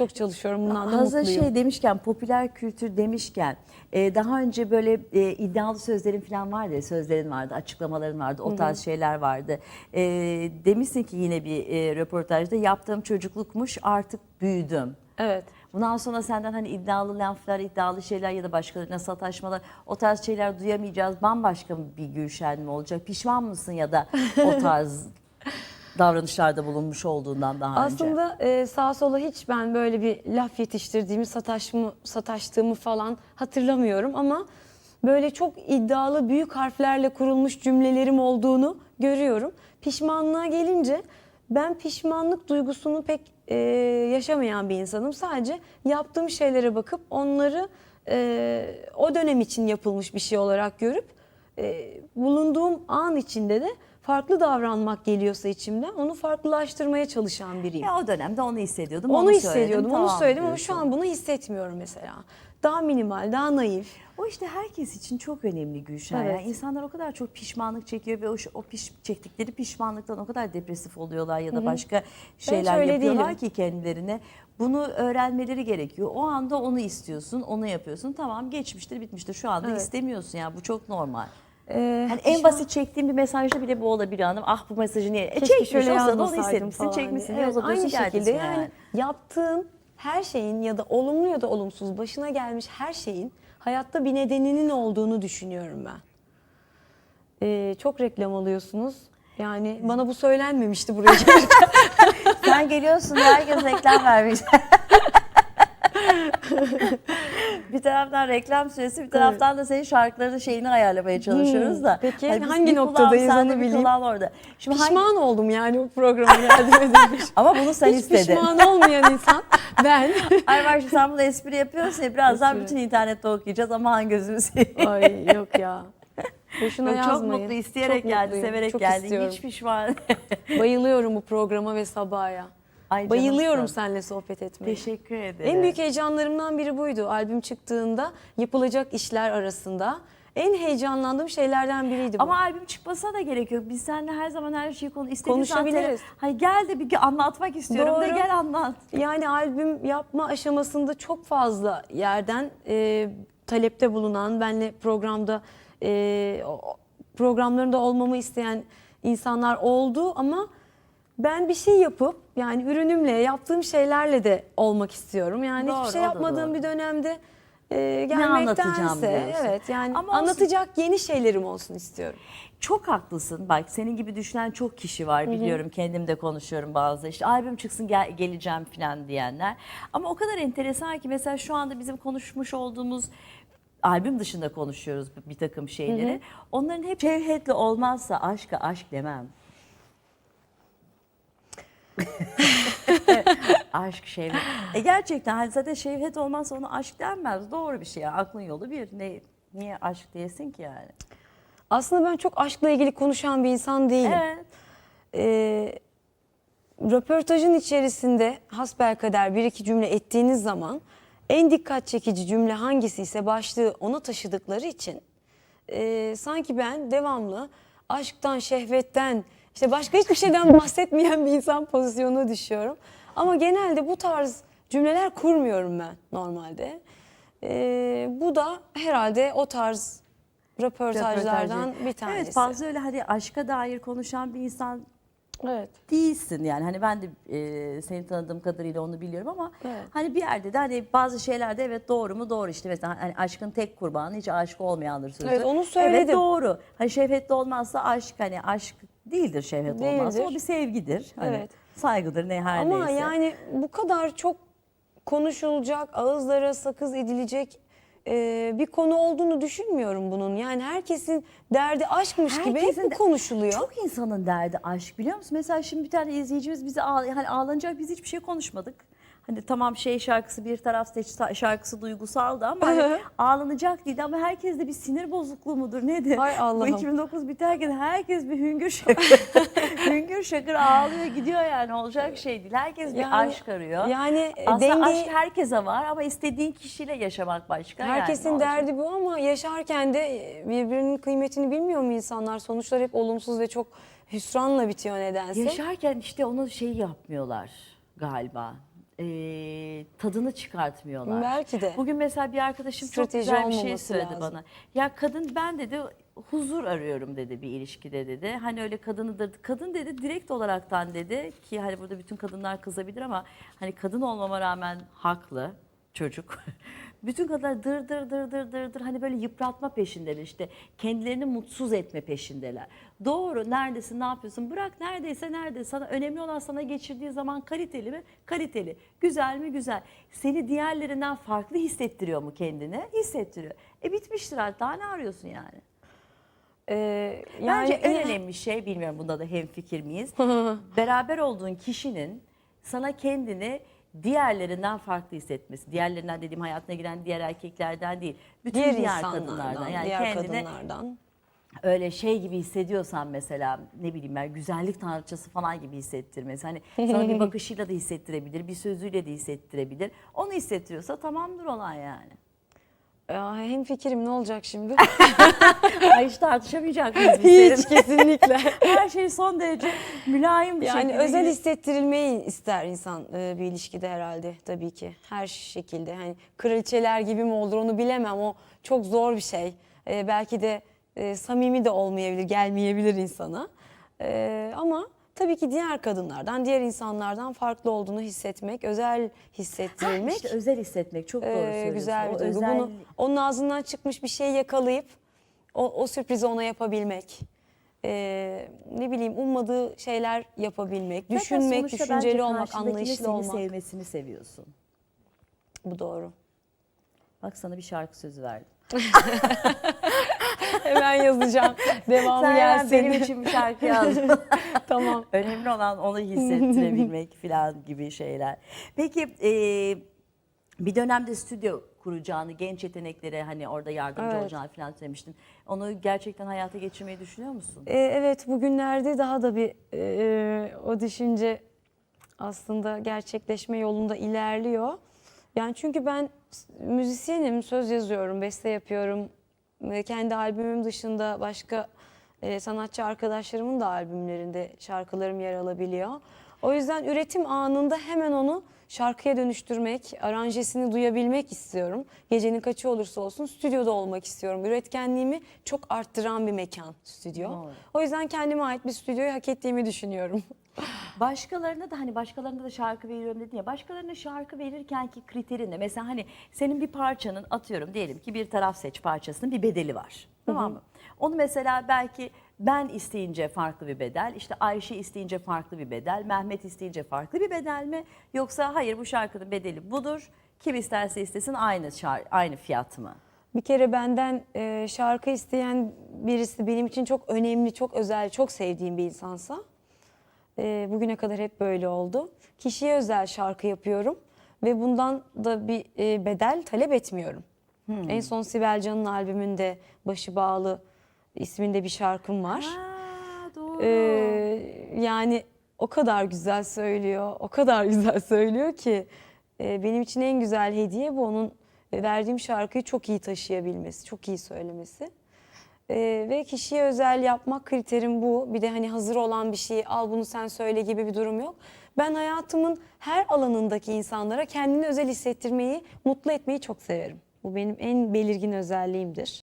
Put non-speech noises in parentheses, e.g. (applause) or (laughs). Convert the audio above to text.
çok çalışıyorum. Bundan da Hazır mutluyum. şey demişken popüler kültür demişken e, daha önce böyle e, iddialı sözlerin falan vardı ya, sözlerin vardı açıklamaların vardı o tarz şeyler vardı. E, demişsin ki yine bir e, röportajda yaptığım çocuklukmuş artık büyüdüm. Evet. Bundan sonra senden hani iddialı laflar, iddialı şeyler ya da başkalarına sataşmalar o tarz şeyler duyamayacağız. Bambaşka bir Gülşen mi olacak? Pişman mısın ya da o (laughs) tarz davranışlarda bulunmuş olduğundan daha önce? Aslında e, sağa sola hiç ben böyle bir laf yetiştirdiğimi, sataşımı, sataştığımı falan hatırlamıyorum ama böyle çok iddialı büyük harflerle kurulmuş cümlelerim olduğunu görüyorum. Pişmanlığa gelince ben pişmanlık duygusunu pek e, yaşamayan bir insanım. Sadece yaptığım şeylere bakıp onları e, o dönem için yapılmış bir şey olarak görüp e, bulunduğum an içinde de farklı davranmak geliyorsa içimden onu farklılaştırmaya çalışan biriyim. Ya o dönemde onu hissediyordum. onu, söyledim, hissediyordum, onu tamam söyledim ama şu an bunu hissetmiyorum mesela. Daha minimal, daha naif. O işte herkes için çok önemli Gülşen. Evet. Yani insanlar o kadar çok pişmanlık çekiyor ve o, o piş, çektikleri pişmanlıktan o kadar depresif oluyorlar ya da başka şeyler yapıyorlar değilim. ki kendilerine. Bunu öğrenmeleri gerekiyor. O anda onu istiyorsun, onu yapıyorsun. Tamam geçmiştir, bitmiştir. Şu anda Evet. istemiyorsun ya. Bu çok normal. Ee, Hani en basit çektiğim bir mesajda bile bu olabilir hanım. Ah bu mesajı niye? E, çekmiş şöyle o sırada onu hissetmişsin, çekmişsin. Evet, uzatıyorsun, aynı şekilde gelmişsin yani, yaptığın her şeyin ya da olumlu ya da olumsuz başına gelmiş her şeyin hayatta bir nedeninin olduğunu düşünüyorum ben. Ee, çok reklam alıyorsunuz. Yani (laughs) bana bu söylenmemişti buraya gelirken. (laughs) Sen geliyorsun herkes reklam vermiş. (laughs) (laughs) bir taraftan reklam süresi bir taraftan da senin şarkılarının şeyini ayarlamaya çalışıyoruz da. Hmm, peki, Hani hangi noktadayız onu bileyim. orada. Şimdi hangi- Pişman oldum yani bu programa geldiğime. (laughs) Ama bunu sen Hiç istedin. pişman olmayan insan (laughs) ben. Ay bak şimdi sen bunu espri yapıyorsun ya birazdan Espri. bütün internette okuyacağız aman gözümü seveyim. Ay yok ya. Boşuna Yok, çok yazmayın. mutlu isteyerek Çok geldi, mutluyum, severek çok geldi. istiyorum. Hiç pişman. Bayılıyorum bu programa ve Sabah'a. Ay Bayılıyorum canımsın. seninle sohbet etmeye. Teşekkür ederim. En büyük heyecanlarımdan biri buydu. Albüm çıktığında yapılacak işler arasında en heyecanlandığım şeylerden biriydi bu. Ama albüm çıkmasına da gerek yok. Biz seninle her zaman her şeyi konu istediğin zaman Konuşabiliriz. Hay gel de bir anlatmak istiyorum da Doğru. gel anlat. Yani albüm yapma aşamasında çok fazla yerden e, talepte bulunan, benle programda e, programlarında olmamı isteyen insanlar oldu ama ben bir şey yapıp yani ürünümle, yaptığım şeylerle de olmak istiyorum. Yani Doğru, hiçbir şey yapmadığım doğru. bir dönemde e, gelmektense evet yani Ama olsun. anlatacak yeni şeylerim olsun istiyorum. Çok haklısın. Bak senin gibi düşünen çok kişi var biliyorum. Kendim de konuşuyorum bazı. İşte albüm çıksın gel, geleceğim falan diyenler. Ama o kadar enteresan ki mesela şu anda bizim konuşmuş olduğumuz albüm dışında konuşuyoruz bir takım şeyleri. Onların hep şevhetli olmazsa aşka aşk demem. (laughs) aşk şevhet. E gerçekten hani zaten şevhet olmazsa ona aşk denmez. Doğru bir şey. ya. Aklın yolu bir. Ne, niye aşk diyesin ki yani? Aslında ben çok aşkla ilgili konuşan bir insan değilim. Evet. Ee, röportajın içerisinde hasbelkader bir iki cümle ettiğiniz zaman en dikkat çekici cümle hangisi ise başlığı ona taşıdıkları için e, sanki ben devamlı aşktan, şehvetten, işte başka hiçbir şeyden bahsetmeyen bir insan pozisyonuna düşüyorum. Ama genelde bu tarz cümleler kurmuyorum ben normalde. Ee, bu da herhalde o tarz röportajlardan Röportajı. bir tanesi. Evet fazla öyle hani aşka dair konuşan bir insan Evet. değilsin yani hani ben de e, seni tanıdığım kadarıyla onu biliyorum ama Evet. hani bir yerde de hani bazı şeylerde evet doğru mu doğru işte mesela hani aşkın tek kurbanı hiç aşık olmayandır sözü. Evet, onu Evet söyledim. doğru. Hani şehvetli olmazsa aşk hani aşk değildir şehvet olmazsa o Değildir. bir sevgidir. Hani Evet. saygıdır ne her Ama neyse. yani bu kadar çok konuşulacak, ağızlara sakız edilecek e, bir konu olduğunu düşünmüyorum bunun. Yani herkesin derdi aşkmış gibi hep Herkesin bu konuşuluyor. Çok insanın derdi aşk biliyor musun? Mesela şimdi bir tane izleyicimiz bize ağ, hani ağlanacak biz hiçbir şey konuşmadık. Hani tamam şey şarkısı bir taraf seç şarkısı duygusaldı ama hani (laughs) ağlanacak değildi ama herkes de bir sinir bozukluğu mudur nedir? Hay Bu Allah'ım. 2009 biterken herkes bir hüngür şakır (laughs) hüngür şakır ağlıyor gidiyor yani olacak şey değil. Herkes bir Yani- aşk arıyor. Yani e, Aslında denge aşk herkese var ama istediğin kişiyle yaşamak başka. yani. herkesin olacak? derdi bu ama yaşarken de e, birbirinin kıymetini bilmiyor mu insanlar? Sonuçlar hep olumsuz ve çok hüsranla bitiyor nedense. Yaşarken işte onu şey yapmıyorlar galiba. E, tadını çıkartmıyorlar. Belki de. Bugün mesela bir arkadaşım Strateji çok güzel bir şey olmaması söyledi lazım. bana. Ya kadın ben dedi huzur arıyorum dedi bir ilişkide dedi. Hani öyle kadınıdır. Kadın dedi direkt olaraktan dedi ki hani burada bütün kadınlar kızabilir ama hani kadın olmama rağmen haklı çocuk. (laughs) Bütün kadınlar dır dır dır dır dır dır hani böyle yıpratma peşindeler işte kendilerini mutsuz etme peşindeler. Doğru neredesin ne yapıyorsun bırak neredeyse nerede sana önemli olan sana geçirdiği zaman kaliteli mi? Kaliteli. Güzel mi? Güzel. Seni diğerlerinden farklı hissettiriyor mu kendini? Hissettiriyor. E bitmiştir artık daha ne arıyorsun yani? Ee, Bence en önemli şey bilmiyorum bunda da hemfikir miyiz? (laughs) Beraber olduğun kişinin sana kendini diğerlerinden farklı hissetmesi. Diğerlerinden dediğim hayatına giren diğer erkeklerden değil. Bütün diğer, diğer, kadınlardan. Yani diğer kendini kadınlardan. öyle şey gibi hissediyorsan mesela ne bileyim ben güzellik tanrıçası falan gibi hissettirmesi. Hani sana bir (laughs) bakışıyla da hissettirebilir, bir sözüyle de hissettirebilir. Onu hissettiriyorsa tamamdır olan yani. Ya, hem fikrim ne olacak şimdi? (laughs) Ay hiç tartışamayacak mıyız biz Hiç kesinlikle. (laughs) Her şey son derece mülayim bir Yani şekilde. özel gidiyor. hissettirilmeyi ister insan e, bir ilişkide herhalde tabii ki. Her şekilde. Hani kraliçeler gibi mi olur onu bilemem. O çok zor bir şey. E, belki de e, samimi de olmayabilir, gelmeyebilir insana. Ama tabii ki diğer kadınlardan, diğer insanlardan farklı olduğunu hissetmek, özel hissettirilmek. İşte özel hissetmek çok doğru Ee, söylüyorsun. güzel bir duygu. özel- Bunu onun ağzından çıkmış bir şey yakalayıp o, o sürprizi ona yapabilmek. Ee, ne bileyim ummadığı şeyler yapabilmek, Zaten düşünmek, düşünceli olmak, anlayışlı olmak. sevmesini seviyorsun. Bu doğru. Bak sana bir şarkı sözü verdim. (laughs) (laughs) Hemen yazacağım. Devamı Sen gelsin. benim için bir şarkı yaz. (laughs) tamam. Önemli olan onu hissettirebilmek (laughs) falan gibi şeyler. Peki e, bir dönemde stüdyo kuracağını, genç yeteneklere hani orada yardımcı Evet. olacağını falan söylemiştin. Onu gerçekten hayata geçirmeyi düşünüyor musun? Ee, evet bugünlerde daha da bir e, o düşünce aslında gerçekleşme yolunda ilerliyor. Yani çünkü ben s- müzisyenim, söz yazıyorum, beste yapıyorum. Kendi albümüm dışında başka e, sanatçı arkadaşlarımın da albümlerinde şarkılarım yer alabiliyor. O yüzden üretim anında hemen onu şarkıya dönüştürmek, aranjesini duyabilmek istiyorum. Gecenin kaçı olursa olsun stüdyoda olmak istiyorum. Üretkenliğimi çok arttıran bir mekan stüdyo. Doğru. O yüzden kendime ait bir stüdyoyu hak ettiğimi düşünüyorum. (laughs) Başkalarına da hani başkalarına da şarkı veriyorum dedin ya. Başkalarına şarkı verirken ki kriterin ne? Mesela hani senin bir parçanın atıyorum diyelim ki bir taraf seç parçasının bir bedeli var. Tamam mı? Onu mesela belki ben isteyince farklı bir bedel, işte Ayşe isteyince farklı bir bedel, Mehmet isteyince farklı bir bedel mi? Yoksa hayır bu şarkının bedeli budur. Kim isterse istesin aynı şar- aynı fiyat mı? Bir kere benden e, şarkı isteyen birisi benim için çok önemli, çok özel, çok sevdiğim bir insansa e, bugüne kadar hep böyle oldu. Kişiye özel şarkı yapıyorum ve bundan da bir e, bedel talep etmiyorum. En son Sibel Can'ın albümünde Başı Bağlı isminde bir şarkım var. Aa, doğru. Ee, yani o kadar güzel söylüyor, o kadar (laughs) güzel söylüyor ki e, benim için en güzel hediye bu onun verdiğim şarkıyı çok iyi taşıyabilmesi, çok iyi söylemesi. Ee, ve kişiye özel yapmak kriterim bu. Bir de hani hazır olan bir şeyi al bunu sen söyle gibi bir durum yok. Ben hayatımın her alanındaki insanlara kendini özel hissettirmeyi, mutlu etmeyi çok severim. Bu benim en belirgin özelliğimdir.